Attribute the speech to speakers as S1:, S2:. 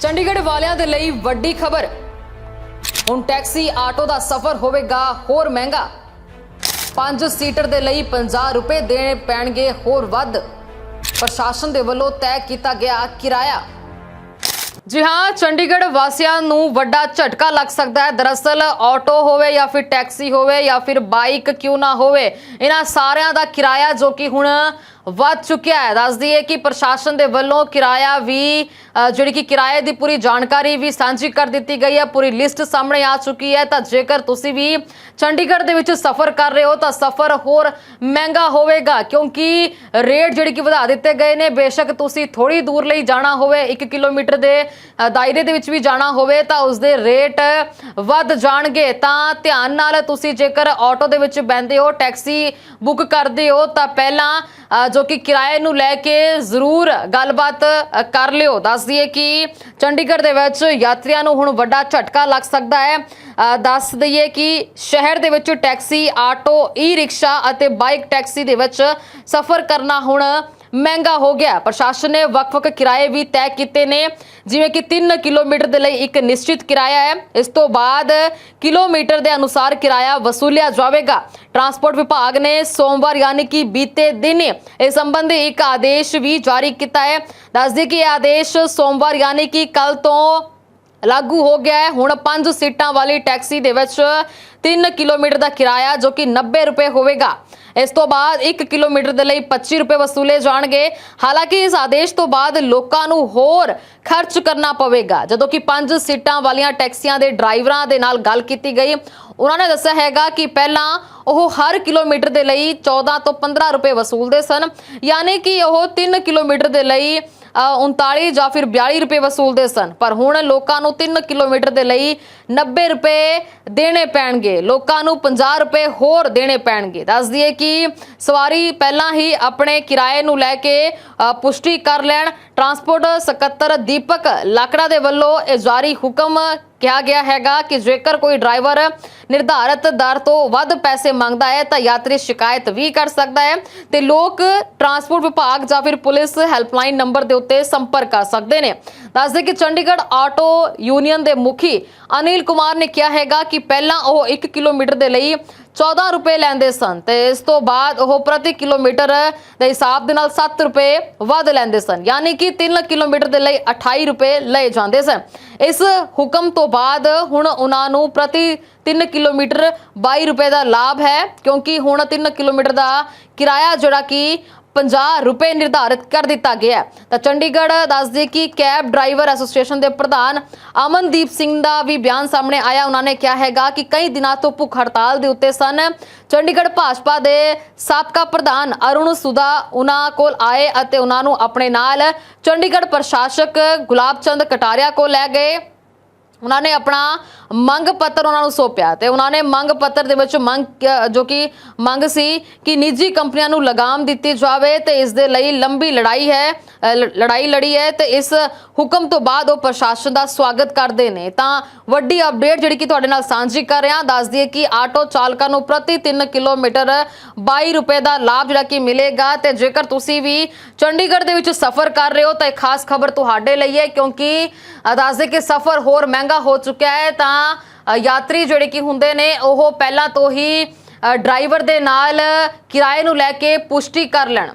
S1: ਚੰਡੀਗੜ੍ਹ ਵਾਲਿਆਂ ਦੇ ਲਈ ਵੱਡੀ ਖਬਰ। ਹੁਣ ਟੈਕਸੀ, ਆਟੋ ਦਾ ਸਫ਼ਰ ਹੋਵੇਗਾ ਹੋਰ ਮਹਿੰਗਾ। 5 ਸੀਟਰ ਦੇ ਲਈ 50 ਰੁਪਏ ਦੇਣੇ ਪੈਣਗੇ ਹੋਰ ਵੱਧ। ਪ੍ਰਸ਼ਾਸਨ ਦੇ ਵੱਲੋਂ ਤੈਅ ਕੀਤਾ ਗਿਆ ਕਿਰਾਇਆ। ਜੀ ਹਾਂ, ਚੰਡੀਗੜ੍ਹ ਵਾਸੀਆਂ ਨੂੰ ਵੱਡਾ ਝਟਕਾ ਲੱਗ ਸਕਦਾ ਹੈ। ਦਰਅਸਲ ਆਟੋ ਹੋਵੇ ਜਾਂ ਫਿਰ ਟੈਕਸੀ ਹੋਵੇ ਜਾਂ ਫਿਰ ਬਾਈਕ ਕਿਉਂ ਨਾ ਹੋਵੇ, ਇਹਨਾਂ ਸਾਰਿਆਂ ਦਾ ਕਿਰਾਇਆ ਜੋ ਕਿ ਹੁਣ ਵੱਧ ਚੁੱਕਿਆ ਹੈ। ਦੱਸ ਦਈਏ ਕਿ ਪ੍ਰਸ਼ਾਸਨ ਦੇ ਵੱਲੋਂ ਕਿਰਾਇਆ ਵੀ ਜਿਹੜੀ ਕਿ ਕਿਰਾਏ ਦੀ ਪੂਰੀ ਜਾਣਕਾਰੀ ਵੀ ਸਾਂਝੀ ਕਰ ਦਿੱਤੀ ਗਈ ਹੈ। ਪੂਰੀ ਲਿਸਟ ਸਾਹਮਣੇ ਆ ਚੁੱਕੀ ਹੈ। ਤਾਂ ਜੇਕਰ ਤੁਸੀਂ ਵੀ ਚੰਡੀਗੜ੍ਹ ਦੇ ਵਿੱਚ ਸਫ਼ਰ ਕਰ ਰਹੇ ਹੋ, ਤਾਂ ਸਫ਼ਰ ਹੋਰ ਮਹਿੰਗਾ ਹੋਵੇਗਾ, ਕਿਉਂਕਿ ਰੇਟ ਜਿਹੜੀ ਕਿ ਵਧਾ ਦਿੱਤੇ ਗਏ ਨੇ। ਬੇਸ਼ੱਕ ਤੁਸੀਂ ਥੋੜੀ ਦੂਰ ਲਈ ਜਾਣਾ ਹੋਵੇ 1 ਕਿਲੋਮੀਟਰ ਦੇ ਦਾਇਰੇ ਦੇ ਵਿੱਚ ਵੀ ਜਾਣਾ ਹੋਵੇ, ਤਾਂ ਉਸ ਦੇ ਰੇਟ ਵੱਧ ਜਾਣਗੇ। ਤਾਂ ਧਿਆਨ ਨਾਲ ਤੁਸੀਂ ਜੇਕਰ ਆਟੋ ਦੇ ਵਿੱਚ ਬੈੰਦੇ ਹੋ, ਟੈਕਸੀ ਬੁੱਕ ਕਰਦੇ ਹੋ, ਤਾਂ ਪਹਿਲਾਂ ਜੋ ਜੋ ਕਿ ਕਿਰਾਏ ਨੂੰ ਲੈ ਕੇ ਜ਼ਰੂਰ ਗੱਲਬਾਤ ਕਰ ਲਿਓ। ਦੱਸ ਦਈਏ ਕਿ ਚੰਡੀਗੜ੍ਹ ਦੇ ਵਿੱਚ ਯਾਤਰੀਆਂ ਨੂੰ ਹੁਣ ਵੱਡਾ ਝਟਕਾ ਲੱਗ ਸਕਦਾ ਹੈ। ਦੱਸ ਦਈਏ ਕਿ ਸ਼ਹਿਰ ਦੇ ਵਿੱਚ ਟੈਕਸੀ, ਆਟੋ ਈ ਰਿਕਸ਼ਾ ਅਤੇ ਬਾਈਕ ਟੈਕਸੀ ਦੇ ਵਿੱਚ ਸਫ਼ਰ ਕਰਨਾ ਹੁਣ ਮਹਿੰਗਾ ਹੋ ਗਿਆ। ਪ੍ਰਸ਼ਾਸਨ ਨੇ ਵੱਖ-ਵੱਖ ਕਿਰਾਏ ਵੀ ਤੈਅ ਕੀਤੇ ਨੇ। ਜਿਵੇਂ ਕਿ 3 ਕਿਲੋਮੀਟਰ ਦੇ ਲਈ ਇੱਕ ਨਿਸ਼ਚਿਤ ਕਿਰਾਇਆ ਹੈ। ਇਸ ਤੋਂ ਬਾਅਦ ਕਿਲੋਮੀਟਰ ਦੇ ਅਨੁਸਾਰ ਕਿਰਾਇਆ ਵਸੂਲਿਆ ਜਾਵੇਗਾ। ਟਰਾਂਸਪੋਰਟ ਵਿਭਾਗ ਨੇ ਸੋਮਵਾਰ ਯਾਨੀ ਕਿ ਬੀਤੇ ਦਿਨ ਇਸ ਸੰਬੰਧੀ ਇੱਕ ਆਦੇਸ਼ ਵੀ ਜਾਰੀ ਕੀਤਾ ਹੈ। ਦੱਸਦੀ ਕਿ ਇਹ ਆਦੇਸ਼ ਸੋਮਵਾਰ ਯਾਨੀ ਕਿ ਕੱਲ ਤੋਂ ਲਾਗੂ ਹੋ ਗਿਆ ਹੈ। ਹੁਣ 5 ਸੀਟਾਂ ਵਾਲੀ ਟੈਕਸੀ ਦੇ ਵਿੱਚ 3 ਕਿਲੋਮੀਟਰ ਦਾ ਕਿਰਾਇਆ ਜੋ ਕਿ 90 ਰੁਪਏ ਹੋਵੇਗਾ। ਇਸ ਤੋਂ ਬਾਅਦ 1 ਕਿਲੋਮੀਟਰ ਦੇ ਲਈ 25 ਰੁਪਏ ਵਸੂਲੇ ਜਾਣਗੇ। ਹਾਲਾਂਕਿ ਇਸ ਆਦੇਸ਼ ਤੋਂ ਬਾਅਦ ਲੋਕਾਂ ਨੂੰ ਹੋਰ ਖਰਚ ਕਰਨਾ ਪਵੇਗਾ। ਜਦੋਂ ਕਿ 5 ਸੀਟਾਂ ਵਾਲੀਆਂ ਟੈਕਸੀਆਂ ਦੇ ਡਰਾਈਵਰਾਂ ਦੇ ਨਾਲ ਗੱਲ ਕੀਤੀ ਗਈ, ਉਹਨਾਂ ਨੇ ਦੱਸਿਆ ਹੈਗਾ ਕਿ ਪਹਿਲਾਂ ਉਹ ਹਰ ਕਿਲੋਮੀਟਰ ਦੇ ਲਈ 14 ਤੋਂ 15 ਰੁਪਏ ਵਸੂਲਦੇ ਸਨ। ਯਾਨੀ ਕਿ ਉਹ 3 ਕਿਲੋਮੀਟਰ ਦੇ ਲਈ 39 ਜਾਂ ਫਿਰ 42 ਰੁਪਏ ਵਸੂਲਦੇ ਸਨ। ਪਰ ਹੁਣ ਲੋਕਾਂ ਨੂੰ 3 ਕਿਲੋਮੀਟਰ ਦੇ ਲਈ 90 ਰੁਪਏ ਦੇਣੇ ਪੈਣਗੇ। ਲੋਕਾਂ ਨੂੰ 50 ਰੁਪਏ ਹੋਰ ਦੇਣੇ ਪੈਣਗੇ। ਦੱਸ ਦਈਏ ਕਿ ਸਵਾਰੀ ਪਹਿਲਾਂ ਹੀ ਆਪਣੇ ਕਿਰਾਏ ਨੂੰ ਲੈ ਕੇ ਪੁਸ਼ਟੀ ਕਰ ਲੈਣ। ਟਰਾਂਸਪੋਰਟ ਸਕੱਤਰ ਦੀਪਕ ਲਾਕੜਾ ਦੇ ਵੱਲੋਂ ਇਹ ਜਾਰੀ ਹੁਕਮ ਕਿਹਾ ਗਿਆ ਹੈਗਾ ਕਿ ਜੇਕਰ ਕੋਈ ਡਰਾਈਵਰ ਨਿਰਧਾਰਤ ਦਰ ਤੋਂ ਵੱਧ ਪੈਸੇ ਮੰਗਦਾ ਹੈ, ਤਾਂ ਯਾਤਰੀ ਸ਼ਿਕਾਇਤ ਵੀ ਕਰ ਸਕਦਾ ਹੈ ਤੇ ਲੋਕ ਟਰਾਂਸਪੋਰਟ ਵਿਭਾਗ ਜਾਂ ਫਿਰ ਪੁਲਿਸ ਹੈਲਪਲਾਈਨ ਨੰਬਰ ਦੇ ਉੱਤੇ ਸੰਪਰਕ ਕਰ ਸਕਦੇ ਨੇ। ਦੱਸਦੇ ਕਿ ਚੰਡੀਗੜ੍ਹ ਆਟੋ ਯੂਨੀਅਨ ਦੇ ਮੁਖੀ ਅਨਿਲ ਕੁਮਾਰ ਨੇ ਕਿਹਾ ਹੈਗਾ ਕਿ ਪਹਿਲਾਂ ਉਹ 1 ਕਿਲੋਮੀਟਰ ਦੇ ਲਈ 14 ਰੁਪਏ ਲੈਂਦੇ ਸਨ ਤੇ ਇਸ ਤੋਂ ਬਾਅਦ ਉਹ ਪ੍ਰਤੀ ਕਿਲੋਮੀਟਰ ਦੇ ਹਿਸਾਬ ਦੇ ਨਾਲ 7 ਰੁਪਏ ਵੱਧ ਲੈਂਦੇ ਸਨ, ਯਾਨੀ ਕਿ 3 ਕਿਲੋਮੀਟਰ ਦੇ ਲਈ 28 ਰੁਪਏ ਲਏ ਜਾਂਦੇ ਸਨ। ਇਸ ਹੁਕਮ ਤੋਂ ਬਾਅਦ ਹੁਣ ਉਹਨਾਂ ਨੂੰ ਪ੍ਰਤੀ 3 ਕਿਲੋਮੀਟਰ 22 ਰੁਪਏ ਦਾ ਲਾਭ ਹੈ, ਕਿਉਂਕਿ ਹੁਣ 3 ਕਿਲੋਮੀਟਰ ਦਾ ਕਿਰਾਇਆ ਜਿਹੜਾ ਕਿ 50 ਰੁਪਏ ਨਿਰਧਾਰਿਤ ਕਰ ਦਿੱਤਾ ਗਿਆ ਤਾਂ ਚੰਡੀਗੜ੍ਹ ਦੱਸਦੇ ਕਿ ਕੈਬ ਡਰਾਈਵਰ ਐਸੋਸੀਏਸ਼ਨ ਦੇ ਪ੍ਰਧਾਨ ਅਮਨਦੀਪ ਸਿੰਘ ਦਾ ਵੀ ਬਿਆਨ ਸਾਹਮਣੇ ਆਇਆ। ਉਹਨਾਂ ਨੇ ਕਿਹਾ ਹੈਗਾ ਕਿ ਕਈ ਦਿਨਾਂ ਤੋਂ ਭੁੱਖ ਹੜਤਾਲ ਦੇ ਉੱਤੇ ਸਨ। ਚੰਡੀਗੜ੍ਹ ਭਾਜਪਾ ਦੇ ਸਾਬਕਾ ਪ੍ਰਧਾਨ ਅਰੁਣ ਸੁਦਾ ਉਹਨਾਂ ਕੋਲ ਆਏ ਅਤੇ ਉਹਨਾਂ ਨੂੰ ਆਪਣੇ ਨਾਲ ਚੰਡੀਗੜ੍ਹ ਪ੍ਰਸ਼ਾਸਕ ਗੁਲਾਬ ਚੰਦ ਕਟਾਰੀਆ ਕੋਲ ਲੈ ਗਏ। ਉਹਨਾਂ ਨੇ ਆਪਣਾ ਮੰਗ ਪੱਤਰ ਉਹਨਾਂ ਨੂੰ ਸੌਂਪਿਆ ਤੇ ਉਹਨਾਂ ਨੇ ਮੰਗ ਪੱਤਰ ਦੇ ਵਿੱਚ ਮੰਗ ਜੋ ਕਿ ਮੰਗ ਸੀ ਕਿ ਨਿੱਜੀ ਕੰਪਨੀਆਂ ਨੂੰ ਲਗਾਮ ਦਿੱਤੀ ਜਾਵੇ ਤੇ ਇਸ ਦੇ ਲਈ ਲੰਬੀ ਲੜਾਈ ਹੈ ਲੜਾਈ ਲੜੀ ਹੈ ਤੇ ਇਸ ਹੁਕਮ ਤੋਂ ਬਾਅਦ ਉਹ ਪ੍ਰਸ਼ਾਸਨ ਦਾ ਸਵਾਗਤ ਕਰਦੇ ਨੇ। ਤਾਂ ਵੱਡੀ ਅਪਡੇਟ ਜਿਹੜੀ ਕਿ ਤੁਹਾਡੇ ਨਾਲ ਸਾਂਝੀ ਕਰ ਰਿਹਾ ਦੱਸ ਦਈਏ ਕਿ ਆਟੋ ਚਾਲਕਾਂ ਨੂੰ ਪ੍ਰਤੀ 3 ਕਿਲੋਮੀਟਰ 22 ਰੁਪਏ ਦਾ ਲਾਭ ਜਿਹੜਾ ਕਿ ਮਿਲੇਗਾ ਤੇ ਜੇਕਰ ਤੁਸੀਂ ਵੀ ਚੰਡੀਗੜ੍ਹ ਦੇ ਵਿੱਚ ਸਫ਼ਰ ਕਰ ਰਹੇ ਹੋ ਤਾਂ ਇਹ ਖਾਸ ਖਬਰ ਤੁਹਾਡੇ ਲਈ ਹੈ ਕਿਉਂਕਿ ਅ, ਦੱਸ ਦੇ ਕਿ ਸਫ਼ਰ ਹੋਰ ਮਹਿੰਗਾ ਹੋ ਚੁੱਕਿਆ ਹੈ, ਤਾਂ ਯਾਤਰੀ ਜਿਹੜੇ ਕਿ ਹੁੰਦੇ ਨੇ, ਉਹ ਪਹਿਲਾਂ ਤੋਂ ਹੀ ਡਰਾਈਵਰ ਦੇ ਨਾਲ ਕਿਰਾਏ ਨੂੰ ਲੈ ਕੇ ਪੁਸ਼ਟੀ ਕਰ ਲੈਣ।